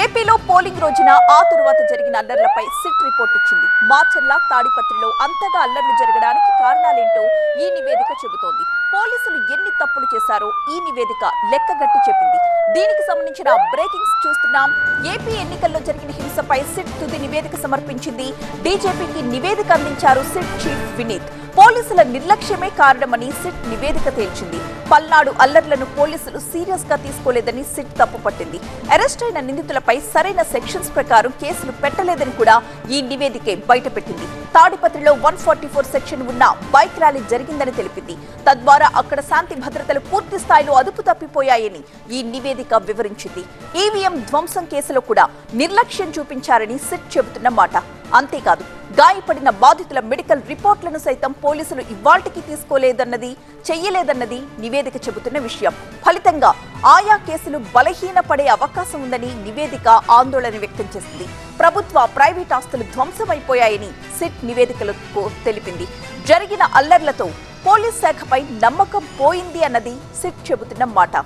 ఏపీలో పోలింగ్ రోజున ఆ తరువాత జరిగిన అల్లర్లపై సిట్ రిపోర్ట్ ఇచ్చింది. మాచర్ల తాడిపత్రిలో అంతగా అల్లర్లు జరగడానికి కారణాలేంటో ఈ నివేదిక చెబుతోంది. పోలీసులు ఎన్ని తప్పులు చేశారో ఈ నివేదిక లెక్కగట్టి చెప్పింది. దీనికి సంబంధించిన బ్రేకింగ్స్ చూస్తున్నాం. ఏపీ ఎన్నికల్లో జరిగిన హింసపై సిట్ తుది నివేదిక సమర్పించింది. డీజేపీకి నివేదిక అందించారు సిట్ చీఫ్ వినీత్. పోలీసుల నిర్లక్ష్యమే కారణమని సిట్ నివేదిక తేల్చింది. పల్నాడు అల్లర్లను పోలీసులు సీరియస్గా తీసుకోలేదని సిట్ తప్పుపట్టింది అరెస్ట్ అయిన నిందితులపై సరైన సెక్షన్స్ ప్రకారం కేసులు పెట్టలేదని కూడా ఈ నివేదికే బయటపెట్టింది. తాడిపత్రిలో వన్ ఫార్టీ ఫోర్ సెక్షన్ ఉన్న బైక్ ర్యాలీ జరిగిందని తెలిపింది. తద్వారా అక్కడ శాంతి భద్రతలు పూర్తి స్థాయిలో అదుపు తప్పిపోయాయని ఈ నివేదిక వివరించింది. ఈవీఎం ధ్వంసం కేసులో కూడా నిర్లక్ష్యం చూపించారని సిట్ చెబుతున్న మాట. అంతేకాదు గాయపడిన బాధితుల మెడికల్ రిపోర్ట్లను సైతం పోలీసులు ఇవాల్టికి తీసుకోలేదన్నది చెయ్యలేదన్నది నివేదిక చెబుతున్న విషయం. ఫలితంగా ఆయా కేసులు బలహీనపడే అవకాశం ఉందని నివేదిక ఆందోళన వ్యక్తం చేసింది. ప్రభుత్వ ప్రైవేట్ ఆస్తులు ధ్వంసమైపోయాయని సిట్ నివేదికలకు తెలిపింది. జరిగిన అల్లర్లతో పోలీస్ శాఖపై నమ్మకం పోయింది అన్నది సిట్ చెబుతున్న మాట.